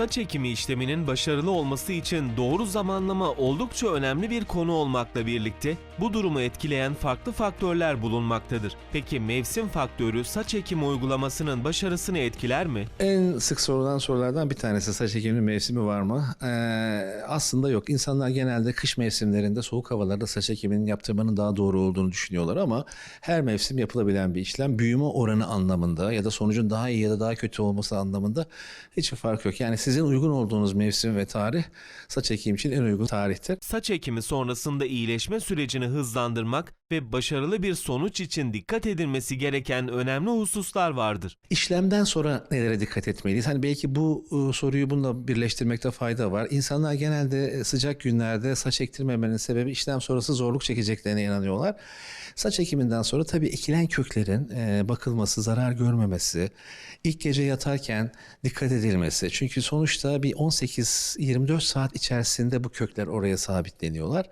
Saç ekimi işleminin başarılı olması için doğru zamanlama oldukça önemli bir konu olmakla birlikte bu durumu etkileyen farklı faktörler bulunmaktadır. Peki mevsim faktörü saç ekimi uygulamasının başarısını etkiler mi? En sık sorulan sorulardan bir tanesi saç ekiminin mevsimi var mı? Ee, aslında yok. İnsanlar genelde kış mevsimlerinde soğuk havalarda saç ekiminin yaptırmanın daha doğru olduğunu düşünüyorlar ama her mevsim yapılabilen bir işlem. Büyüme oranı anlamında ya da sonucun daha iyi ya da daha kötü olması anlamında hiçbir fark yok. Yani sizin uygun olduğunuz mevsim ve tarih saç ekimi için en uygun tarihtir. Saç ekimi sonrasında iyileşme sürecini hızlandırmak ve başarılı bir sonuç için dikkat edilmesi gereken önemli hususlar vardır. İşlemden sonra nelere dikkat etmeliyiz? Hani belki bu e, soruyu bununla birleştirmekte fayda var. İnsanlar genelde e, sıcak günlerde saç ektirmemenin sebebi işlem sonrası zorluk çekeceklerine inanıyorlar. Saç ekiminden sonra tabii ekilen köklerin e, bakılması, zarar görmemesi, ilk gece yatarken dikkat edilmesi. Çünkü sonuçta bir 18-24 saat içerisinde bu kökler oraya sabitleniyorlar.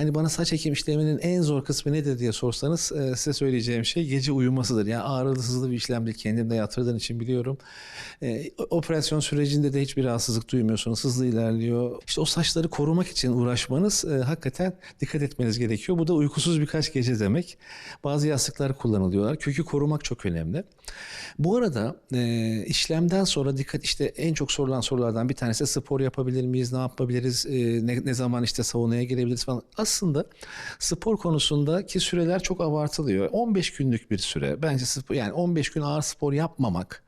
Hani bana saç ekim işleminin en zor kısmı nedir diye sorsanız e, size söyleyeceğim şey gece uyumasıdır. Yani ağrılı sızlı bir işlem değil. Kendim de yatırdığım için biliyorum. E, operasyon sürecinde de hiçbir rahatsızlık duymuyorsunuz. Hızlı ilerliyor. İşte o saçları korumak için uğraşmanız e, hakikaten dikkat etmeniz gerekiyor. Bu da uykusuz birkaç gece demek. Bazı yastıklar kullanılıyorlar. Kökü korumak çok önemli. Bu arada işlemden sonra dikkat işte en çok sorulan sorulardan bir tanesi spor yapabilir miyiz? Ne yapabiliriz? E, ne, ne zaman işte saunaya girebiliriz falan. Aslında spor konusundaki süreler çok abartılıyor. 15 günlük bir süre. Bence spor, yani 15 gün ağır spor yapmamak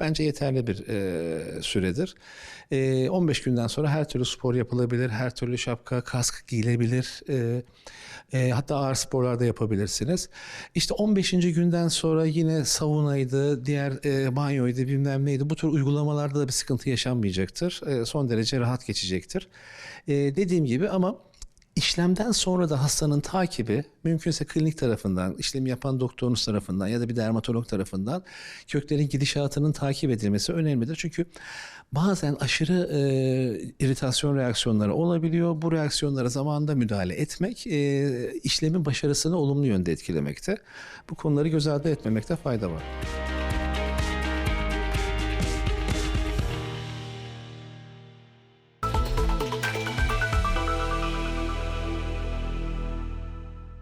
bence yeterli bir e, süredir. E, 15 günden sonra her türlü spor yapılabilir, her türlü şapka, kask giyilebilir. E, e, hatta ağır sporlarda yapabilirsiniz. İşte 15. günden sonra yine saunaydı, diğer e, banyoydu, bilmem neydi. Bu tür uygulamalarda da bir sıkıntı yaşanmayacaktır. E, son derece rahat geçecektir. E, dediğim gibi ama İşlemden sonra da hastanın takibi mümkünse klinik tarafından, işlemi yapan doktorunuz tarafından ya da bir dermatolog tarafından köklerin gidişatının takip edilmesi önemlidir. Çünkü bazen aşırı e, iritasyon reaksiyonları olabiliyor. Bu reaksiyonlara zamanında müdahale etmek e, işlemin başarısını olumlu yönde etkilemekte. Bu konuları göz ardı etmemekte fayda var.